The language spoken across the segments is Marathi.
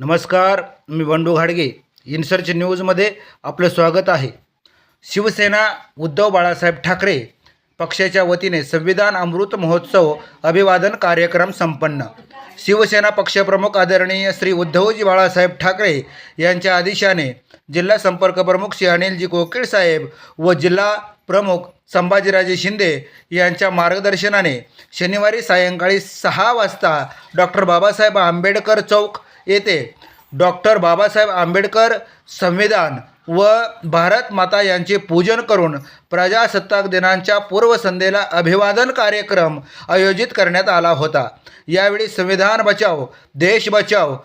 नमस्कार मी बंडू घाडगे. इनसर्च न्यूजमध्ये आपलं स्वागत आहे. शिवसेना उद्धव बाळासाहेब ठाकरे पक्षाच्या वतीने संविधान अमृत महोत्सव अभिवादन कार्यक्रम संपन्न. शिवसेना पक्षप्रमुख आदरणीय श्री उद्धवजी बाळासाहेब ठाकरे यांच्या आदेशाने जिल्हा संपर्क प्रमुख श्री अनिलजी कोकीळ साहेब व जिल्हा प्रमुख संभाजीराजे शिंदे यांच्या मार्गदर्शनाने शनिवारी सायंकाळी सहा वाजता डॉक्टर बाबासाहेब आंबेडकर चौक येथे डॉक्टर बाबासाहेब आंबेडकर संविधान व भारत माता यांचे पूजन करून प्रजासत्ताक दिनांच्या पूर्वसंध्येला अभिवादन कार्यक्रम आयोजित करण्यात आला होता. यावेळी संविधान बचाव देश बचाव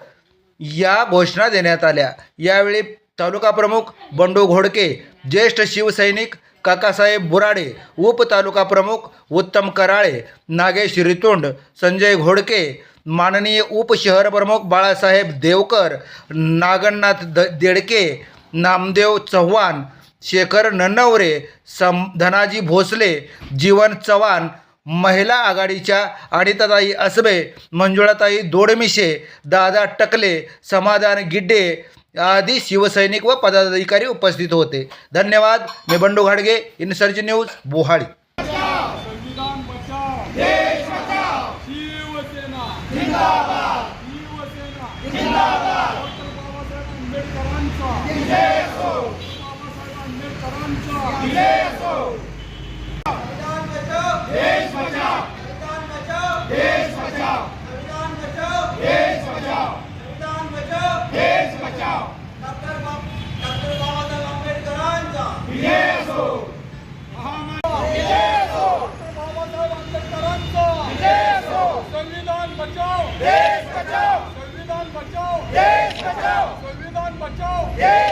या घोषणा देण्यात आल्या. यावेळी तालुका प्रमुख बंडू घोडके ज्येष्ठ शिवसैनिक काकासाहेब बुराडे उपतालुका प्रमुख उत्तम कराळे नागेश रितोंड संजय घोडके माननीय उपशहर प्रमुख बाळासाहेब देवकर नागनाथ द देडके नामदेव चव्हाण शेखर नन्नवरे सम धनाजी भोसले जीवन चव्हाण महिला आघाडीच्या अनिताताई असबे मंजुळाताई दोडमिशे दादा टकले समाधान गिड्डे आदी शिवसैनिक व पदाधिकारी उपस्थित होते. धन्यवाद. मी बंडू घाडगे इनसर्ज न्यूज बोहाडी. संविधान Yeah!